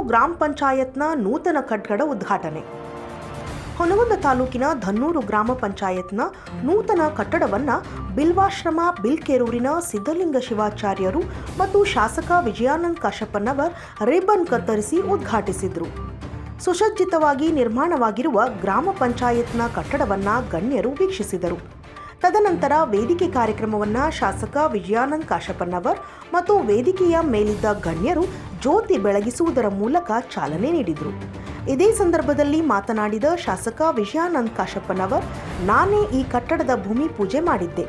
ಗ್ರಾಮ ಪಂಚಾಯತ್ನ ನೂತನ ಕಟ್ಟಡ ಉದ್ಘಾಟನೆ. ಹೊನಗುಂದ ತಾಲೂಕಿನ ಧನ್ನೂರು ಗ್ರಾಮ ಪಂಚಾಯತ್ನ ನೂತನ ಕಟ್ಟಡವನ್ನ ಬಿಲ್ವಾಶ್ರಮ, ಬಿಲ್ಕೆರೂರಿನ ಸಿದ್ಧಲಿಂಗ ಶಿವಾಚಾರ್ಯರು ಮತ್ತು ಶಾಸಕ ವಿಜಯಾನಂದ್ ಕಾಶಪ್ಪನವರ್ ರಿಬ್ಬನ್ ಕತ್ತರಿಸಿ ಉದ್ಘಾಟಿಸಿದರು. ಸುಸಜ್ಜಿತವಾಗಿ ನಿರ್ಮಾಣವಾಗಿರುವ ಗ್ರಾಮ ಪಂಚಾಯತ್ನ ಕಟ್ಟಡವನ್ನ ಗಣ್ಯರು ವೀಕ್ಷಿಸಿದರು. ತದನಂತರ ವೇದಿಕೆ ಕಾರ್ಯಕ್ರಮವನ್ನು ಶಾಸಕ ವಿಜಯಾನಂದ್ ಕಾಶಪ್ಪನವರ್ ಮತ್ತು ವೇದಿಕೆಯ ಮೇಲಿದ್ದ ಗಣ್ಯರು ಜ್ಯೋತಿ ಬೆಳಗಿಸುವುದರ ಮೂಲಕ ಚಾಲನೆ ನೀಡಿದರು. ಇದೇ ಸಂದರ್ಭದಲ್ಲಿ ಮಾತನಾಡಿದ ಶಾಸಕ ವಿಜಯಾನಂದ್ ಕಾಶಪ್ಪನವರ್, ನಾನೇ ಈ ಕಟ್ಟಡದ ಭೂಮಿ ಪೂಜೆ ಮಾಡಿದ್ದೆ.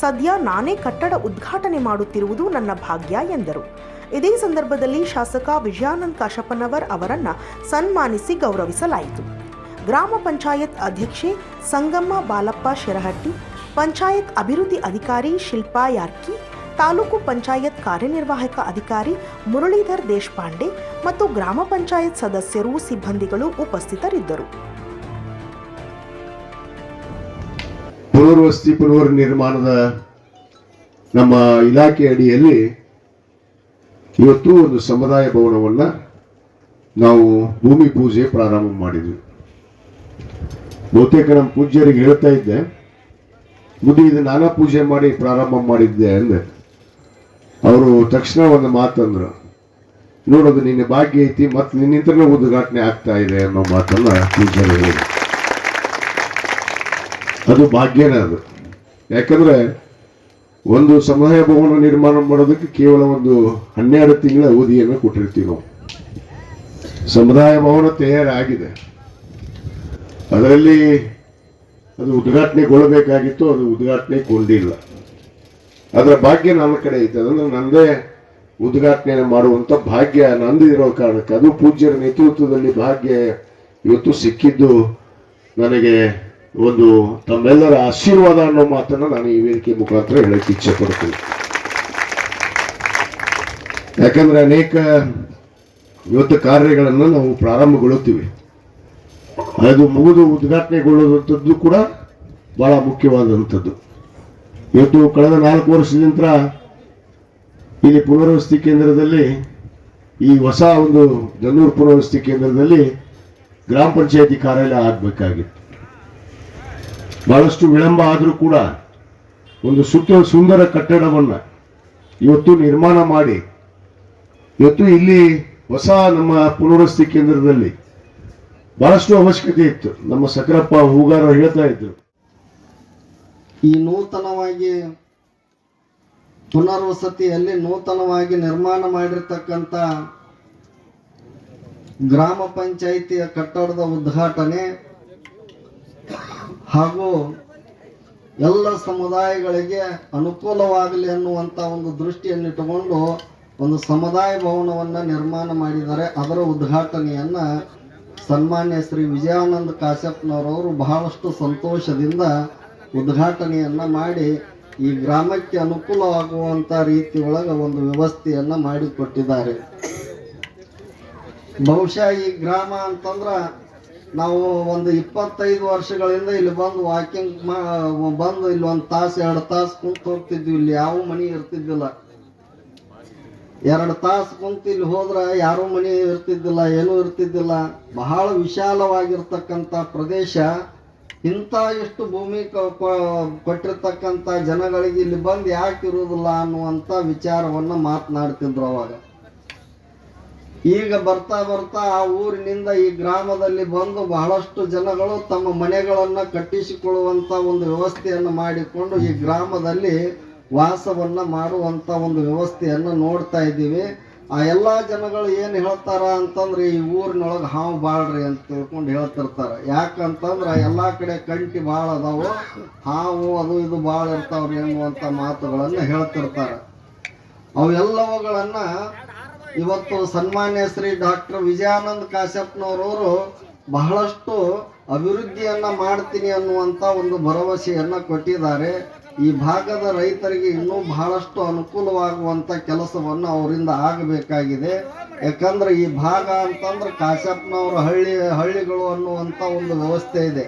ಸದ್ಯ ನಾನೇ ಕಟ್ಟಡ ಉದ್ಘಾಟನೆ ಮಾಡುತ್ತಿರುವುದು ನನ್ನ ಭಾಗ್ಯ ಎಂದರು. ಇದೇ ಸಂದರ್ಭದಲ್ಲಿ ಶಾಸಕ ವಿಜಯಾನಂದ್ ಕಾಶಪ್ಪನವರ್ ಅವರನ್ನು ಸನ್ಮಾನಿಸಿ ಗೌರವಿಸಲಾಯಿತು. ಗ್ರಾಮ ಪಂಚಾಯತ್ ಅಧ್ಯಕ್ಷೆ ಸಂಗಮ್ಮ ಬಾಲಪ್ಪ ಶಿರಹಟ್ಟಿ, ಪಂಚಾಯತ್ ಅಭಿವೃದ್ಧಿ ಅಧಿಕಾರಿ ಶಿಲ್ಪಾ ಯಾರ್ಕಿ ತಾಲೂಕು ಪಂಚಾಯತ್ ಕಾರ್ಯನಿರ್ವಾಹಕ ಅಧಿಕಾರಿ ಮುರಳೀಧರ್ ದೇಶಪಾಂಡೆ ಮತ್ತು ಗ್ರಾಮ ಪಂಚಾಯತ್ ಸದಸ್ಯರು ಸಿಬ್ಬಂದಿಗಳು ಉಪಸ್ಥಿತರಿದ್ದರು. ಪುನರ್ವಸತಿ ಪುನರ್ ನಿರ್ಮಾಣದ ನಮ್ಮ ಇಲಾಖೆ ಅಡಿಯಲ್ಲಿ ಇವತ್ತು ಒಂದು ಸಮುದಾಯ ಭವನವನ್ನು ನಾವು ಭೂಮಿ ಪೂಜೆ ಪ್ರಾರಂಭ ಮಾಡಿದ್ವಿ. ಬಹುತೇಕ ನಮ್ಮ ಪೂಜ್ಯರಿಗೆ ಹೇಳ್ತಾ ಇದ್ದೆ, ಮುಂದೆ, ಇದು ನಾನಾ ಪೂಜೆ ಮಾಡಿ ಪ್ರಾರಂಭ ಮಾಡಿದ್ದೆ ಅಂದೆ. ಅವರು ತಕ್ಷಣ ಒಂದು ಮಾತಂದ್ರು. ನೋಡೋದು ನಿನ್ನ ಭಾಗ್ಯ ಐತಿ ಮತ್ತೆ ನಿನ್ನಿಂದಲೇ ಉದ್ಘಾಟನೆ ಆಗ್ತಾ ಇದೆ ಅನ್ನೋ ಮಾತನ್ನ ಟೀಚರ್ ಹೇಳಿದ್ರು. ಅದು ಭಾಗ್ಯನೇ ಅದು. ಯಾಕಂದ್ರೆ ಒಂದು ಸಮುದಾಯ ಭವನ ನಿರ್ಮಾಣ ಮಾಡೋದಕ್ಕೆ ಕೇವಲ ಒಂದು ಹನ್ನೆರಡು ತಿಂಗಳ ಅವಧಿಯನ್ನು ಕೊಟ್ಟಿರ್ತೀವಿ ನಾವು. ಸಮುದಾಯ ಭವನ ತಯಾರಾಗಿದೆ. ಅದರಲ್ಲಿ ಅದು ಉದ್ಘಾಟನೆಗೊಳ್ಳಬೇಕಾಗಿತ್ತು, ಅದು ಉದ್ಘಾಟನೆಗೊಂಡಿಲ್ಲ. ಅದರ ಭಾಗ್ಯ ನನ್ನ ಕಡೆ ಐತೆ ಅದನ್ನು ನಂದೇ ಉದ್ಘಾಟನೆ ಮಾಡುವಂತ ಭಾಗ್ಯ ನಂದು ಇರೋ ಕಾರಣಕ್ಕೆ. ಅದು ಪೂಜ್ಯರ ನೇತೃತ್ವದಲ್ಲಿ ಭಾಗ್ಯ ಇವತ್ತು ಸಿಕ್ಕಿದ್ದು ನನಗೆ ಒಂದು ತಮ್ಮೆಲ್ಲರ ಆಶೀರ್ವಾದ ಅನ್ನೋ ಮಾತನ್ನ ನಾನು ಈ ವೇದಿಕೆ ಮುಖಾಂತರ ಹೇಳಕ್ಕೆ ಇಚ್ಛೆ ಪಡ್ತೀನಿ ಯಾಕಂದ್ರೆ ಅನೇಕ ಇವತ್ತು ಕಾರ್ಯಗಳನ್ನು ನಾವು ಪ್ರಾರಂಭಗೊಳ್ಳುತ್ತೀವಿ. ಅದು ಮುಗಿದು ಉದ್ಘಾಟನೆಗೊಳ್ಳುವಂಥದ್ದು ಕೂಡ ಬಹಳ ಮುಖ್ಯವಾದಂಥದ್ದು. ಇವತ್ತು ಕಳೆದ ನಾಲ್ಕು ನಂತರ ಇಲ್ಲಿ ಪುನರ್ವಸತಿ ಕೇಂದ್ರದಲ್ಲಿ ಈ ಹೊಸ ಒಂದು ಜನ್ನೂರು ಪುನರ್ವಸತಿ ಕೇಂದ್ರದಲ್ಲಿ ಗ್ರಾಮ ಪಂಚಾಯತಿ ಕಾರ್ಯಾಲಯ ಆಗಬೇಕಾಗಿತ್ತು. ಬಹಳಷ್ಟು ವಿಳಂಬ ಆದರೂ ಕೂಡ ಒಂದು ಸುತ್ತ ಸುಂದರ ಕಟ್ಟಡವನ್ನು ಇವತ್ತು ನಿರ್ಮಾಣ ಮಾಡಿ, ಇವತ್ತು ಇಲ್ಲಿ ಹೊಸ ನಮ್ಮ ಪುನರ್ವಸತಿ ಕೇಂದ್ರದಲ್ಲಿ ಬಹಳಷ್ಟು ಅವಶ್ಯಕತೆ ಇತ್ತು. ನಮ್ಮ ಸಕ್ರಪ್ಪ ಹೂಗಾರ ಹೇಳ್ತಾ ಇದ್ರು. ಈ ನೂತನವಾಗಿ ಪುನರ್ವಸತಿಯಲ್ಲಿ ನೂತನವಾಗಿ ನಿರ್ಮಾಣ ಮಾಡಿರ್ತಕ್ಕಂಥ ಗ್ರಾಮ ಪಂಚಾಯಿತಿಯ ಕಟ್ಟಡದ ಉದ್ಘಾಟನೆ ಹಾಗೂ ಎಲ್ಲ ಸಮುದಾಯಗಳಿಗೆ ಅನುಕೂಲವಾಗಲಿ ಅನ್ನುವಂಥ ಒಂದು ದೃಷ್ಟಿಯನ್ನಿಟ್ಟುಕೊಂಡು ಒಂದು ಸಮುದಾಯ ಭವನವನ್ನು ನಿರ್ಮಾಣ ಮಾಡಿದ್ದಾರೆ. ಅದರ ಉದ್ಘಾಟನೆಯನ್ನು ಸನ್ಮಾನ್ಯ ಶ್ರೀ ವಿಜಯಾನಂದ ಕಾಶ್ಯಪ್ನವರವರು ಬಹಳಷ್ಟು ಸಂತೋಷದಿಂದ ಉದ್ಘಾಟನೆಯನ್ನ ಮಾಡಿ ಈ ಗ್ರಾಮಕ್ಕೆ ಅನುಕೂಲವಾಗುವಂಥ ರೀತಿ ಒಳಗೆ ಒಂದು ವ್ಯವಸ್ಥೆಯನ್ನ ಮಾಡಿಕೊಟ್ಟಿದ್ದಾರೆ ಬಹುಶಃ ಈ ಗ್ರಾಮ ಅಂತಂದ್ರೆ ನಾವು ಒಂದು ಇಪ್ಪತ್ತೈದು ವರ್ಷಗಳಿಂದ ಇಲ್ಲಿ ಬಂದು ವಾಕಿಂಗ್ ಬಂದು ಇಲ್ಲಿ ಒಂದು ತಾಸು, ಎರಡು ತಾಸು ಕುಂತು ಹೋಗ್ತಿದ್ವಿ. ಇಲ್ಲಿ ಯಾವ ಮನೆ ಇರ್ತಿದ್ದಿಲ್ಲ. ಎರಡು ತಾಸು ಕುಂತು ಇಲ್ಲಿ ಹೋದ್ರೆ ಯಾರೂ ಮನೆ ಇರ್ತಿದ್ದಿಲ್ಲ, ಏನೂ ಇರ್ತಿದ್ದಿಲ್ಲ. ಬಹಳ ವಿಶಾಲವಾಗಿರ್ತಕ್ಕಂಥ ಪ್ರದೇಶ. ಇಂಥ ಎಷ್ಟು ಭೂಮಿ ಕೊಟ್ಟಿರ್ತಕ್ಕಂಥ ಜನಗಳಿಗೆ ಇಲ್ಲಿ ಬಂದು ಯಾಕೆ ಇರುವುದಿಲ್ಲ ಅನ್ನುವಂಥ ವಿಚಾರವನ್ನು ಮಾತನಾಡ್ತಿದ್ರು ಅವಾಗ. ಈಗ ಬರ್ತಾ ಬರ್ತಾ ಆ ಊರಿನಿಂದ ಈ ಗ್ರಾಮದಲ್ಲಿ ಬಂದು ಬಹಳಷ್ಟು ಜನಗಳು ತಮ್ಮ ಮನೆಗಳನ್ನು ಕಟ್ಟಿಸಿಕೊಳ್ಳುವಂಥ ಒಂದು ವ್ಯವಸ್ಥೆಯನ್ನು ಮಾಡಿಕೊಂಡು ಈ ಗ್ರಾಮದಲ್ಲಿ ವಾಸವನ್ನು ಮಾಡುವಂಥ ಒಂದು ವ್ಯವಸ್ಥೆಯನ್ನು ನೋಡ್ತಾ ಇದ್ದೀವಿ. ಆ ಎಲ್ಲ ಜನಗಳು ಏನು ಹೇಳ್ತಾರ ಅಂತಂದ್ರೆ ಈ ಊರಿನೊಳಗೆ ಹಾವು ಬಾಳ್ರಿ ಅಂತ ತಿಳ್ಕೊಂಡು ಹೇಳ್ತಿರ್ತಾರೆ. ಯಾಕಂತಂದ್ರೆ ಎಲ್ಲ ಕಡೆ ಕಂಟಿ ಭಾಳ ಅದಾವು. ಹಾವು ಅದು ಇದು ಭಾಳ ಇರ್ತಾವ್ರಿ ಅನ್ನುವಂತ ಮಾತುಗಳನ್ನು ಹೇಳ್ತಿರ್ತಾರೆ. ಅವೆಲ್ಲವುಗಳನ್ನು ಇವತ್ತು ಸನ್ಮಾನ್ಯ ಶ್ರೀ ಡಾಕ್ಟರ್ ವಿಜಯಾನಂದ ಕಾಶ್ಯಪ್ನವರವರು ಬಹಳಷ್ಟು ಅಭಿವೃದ್ಧಿಯನ್ನು ಮಾಡ್ತೀನಿ ಅನ್ನುವಂಥ ಒಂದು ಭರವಸೆಯನ್ನು ಕೊಟ್ಟಿದ್ದಾರೆ. ಈ ಭಾಗದ ರೈತರಿಗೆ ಇನ್ನೂ ಬಹಳಷ್ಟು ಅನುಕೂಲವಾಗುವಂತ ಕೆಲಸವನ್ನು ಅವರಿಂದ ಆಗಬೇಕಾಗಿದೆ. ಯಾಕಂದ್ರೆ ಈ ಭಾಗ ಅಂತಂದ್ರೆ ಕಾಶಪ್ಪನವ್ರ ಹಳ್ಳಿ, ಹಳ್ಳಿಗಳು ಅನ್ನುವಂಥ ಒಂದು ವ್ಯವಸ್ಥೆ ಇದೆ.